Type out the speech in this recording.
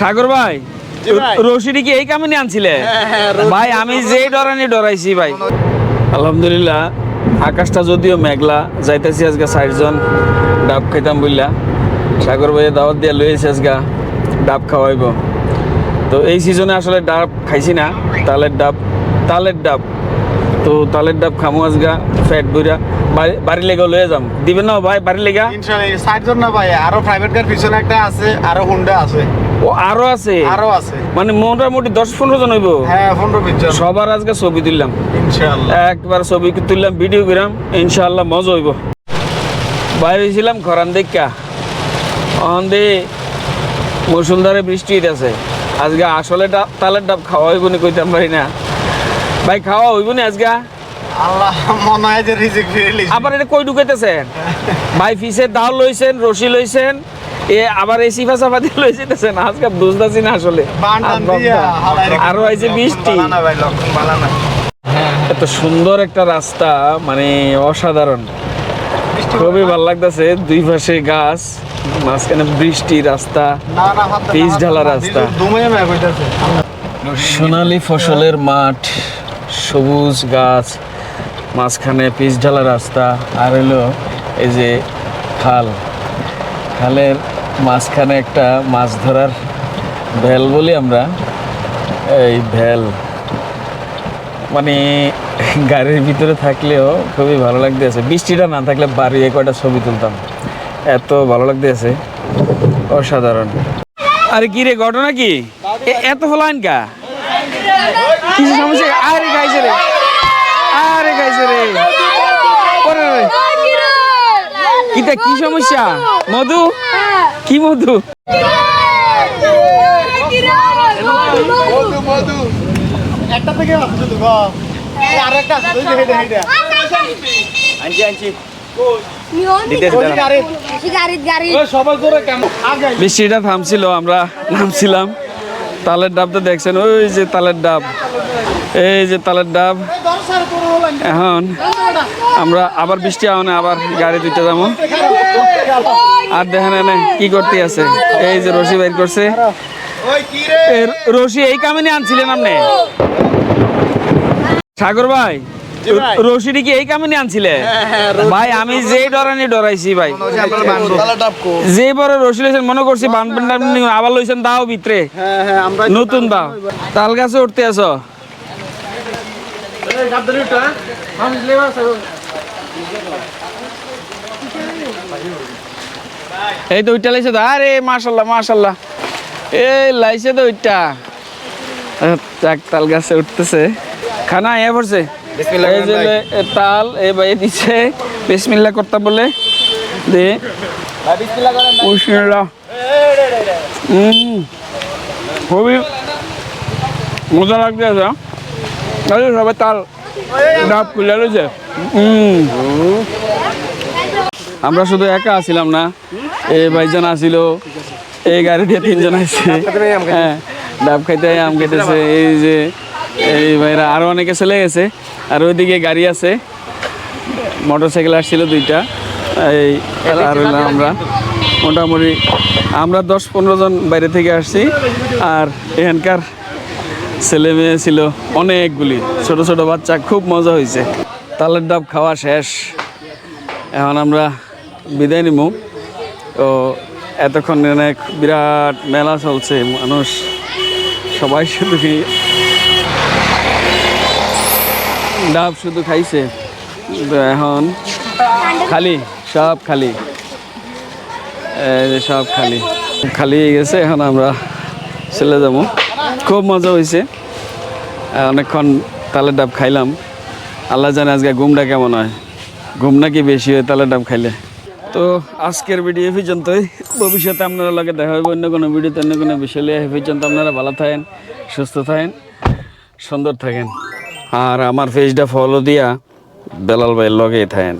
সাগর ভাই ভাই। রশিদি কি এই কামিনী আনছিলে? হ্যাঁ, ভাই আমি যে ডরানি ডরাইছি ভাই। আলহামদুলিল্লাহ আকাশটা যদিও মেঘলা যাইতেছি আজকে ষাটজন ডাব খাইতাম বললা সাগর ভাইয়ে দাওয়াত দিয়ে লইছে আজগা ডাব খাওয়াইব। তো এই সিজনে আসলে ডাব খাইছি না তালের ডাব তালের ডাব। তো তালের ডাব খামো আজগা ফ্যাট বইরা। বাড়ি- লেগে লয়ে যাম। দিবেন না ভাই বাড়ি লেগা? ইনশাআল্লাহ ষাট জন না ভাই আরও প্রাইভেট কার পিছনে একটা আছে আরও হুন্ডা আছে। ও আরও আছে? আরও আছে। মানে মোটামুটি দশ পনেরো জন হইব? হ্যাঁ পনেরো বিশ জন। সবার আজকে ছবি তুললাম। ইনশাআল্লাহ একবার ছবি তুললাম ভিডিও করাম ইনশাআল্লাহ মজা হইব। বাইরে হয়েছিলাম খরান দেখা অন দে মুসুলধারে বৃষ্টি হইতেছে। আজকে আসলে তালের ডাব খাওয়া হইব নি কইতাম পারি না। ভাই খাওয়া হইব না আজকে? আল্লাহ মনে হয় যে রিজিক ফিরে আবার এটা কই ঢুকাইতেছেন? ভাই ফিসের দাও লইছেন রশি লইছেন এ আবার এই সিফা সাফা দিয়ে লই যেতেছেন আজকে বুঝতেছি না আসলে। আরও বৃষ্টি। লক্ষণ বালা না। এত সুন্দর একটা রাস্তা মানে অসাধারণ। খুবই ভালো লাগতেছে দুই পাশে গাছ মাঝখানে বৃষ্টি রাস্তা পিচ ঢালা রাস্তা। সোনালি ফসলের মাঠ। সবুজ গাছ, মাঝখানে পিচ ঢালা রাস্তা, আর হলো এই যে খাল। খালের মাঝখানে একটা মাছ ধরার ভেল বলি আমরা। এই ভেল। মানে গাড়ির ভিতরে থাকলেও খুবই ভালো লাগতে আছে বৃষ্টিটা না থাকলে বাড়ি কয়টা ছবি তুলতাম। এত ভালো লাগতেছে। অসাধারণ। আরে কি রে, ঘটনা কি? এত ফলাইন কা কিছু সমস্যা? আরে গাইছে রে। আরে গাইছে রে। ওরে রে। কিটা কি সমস্যা? মধু? কি মধু? মধু মধু একটা থেকে হেডে হেডে আনছি আনছি। জোরে কেমন? বৃষ্টিটা থামছিল আমরা নামছিলাম। তালের ডাব তো দেখছেন, ওই যে তালের ডাব, এই যে তালের ডাব। এখন আমরা আবার বৃষ্টি আওয়ানে আবার গাড়ি দিতে যেমন আর দেখেন এনে কি করতে আছে, এই যে রশি বের করছে। রশি এই কামিনী আনছিলেন আপনি? সাগর ভাই রশিদি কি এই কামিনী আনছিলে? হ্যাঁ, ভাই আমি যে ডরানি ডরাইছি ভাই। যে বড় রশি লইছেন মনে করছি বানবেন আবার লইছেন দাও ভিতরে। হ্যাঁ হ্যাঁ নতুন দাও তাল গাছে উঠতে আছো? এই তো ওইটা লাইছে তো আরে মাশাল্লাহ মাশাল্লাহ। এই লাইছে তো ওইটা। তাল গাছে উঠতেছে। খানা এ পড়ছে। এই যে করেন এ তাল এই ভাই দিছে বিসমিল্লাহ করতে বলে দে। খুবই মজা লাগছে সবাই তাল ডাব খুলে রয়েছে আমরা শুধু একা আছিলাম না এই ভাইজান আসিল এই গাড়ি দিয়ে তিনজন আসছে। হ্যাঁ ডাব খাইতে আম খেতেছে এই যে এই ভাইরা আরও অনেকে চলে গেছে। আর ওইদিকে গাড়ি আছে। মোটর সাইকেল আসছিল দুইটা। এই আর আমরা। মোটামুটি আমরা দশ পনেরো জন বাইরে থেকে আসছি। আর এখানকার ছেলে মেয়ে ছিল অনেকগুলি। ছোট ছোট বাচ্চা খুব মজা হয়েছে। তালের ডাব খাওয়া শেষ। এখন আমরা বিদায় নিব তো এতক্ষণ অনেক বিরাট মেলা চলছে। মানুষ সবাই শুধু ডাব শুধু খাইছে। এখন খালি, সব খালি। সব খালি। খালি হয়ে গেছে, এখন আমরা চলে যাব। খুব মজা হয়েছে। অনেকক্ষণ তালের ডাব খাইলাম। আল্লাহ জানে আজকে ঘুমটা কেমন হয়। ঘুম নাকি বেশি হয় তালের ডাব খাইলে। তো আজকের ভিডিও পর্যন্তই। ভবিষ্যতে আপনারা লগে দেখা হবে অন্য কোনো ভিডিওতে, অন্য কোনো বিষয় নিয়ে। পর্যন্ত আপনারা ভালো থাকেন, সুস্থ থাকেন, সুন্দর থাকেন। আর আমার ফেসটা ফলো দিয়া বেলাল ভাইয়ের লগেই থাকেন।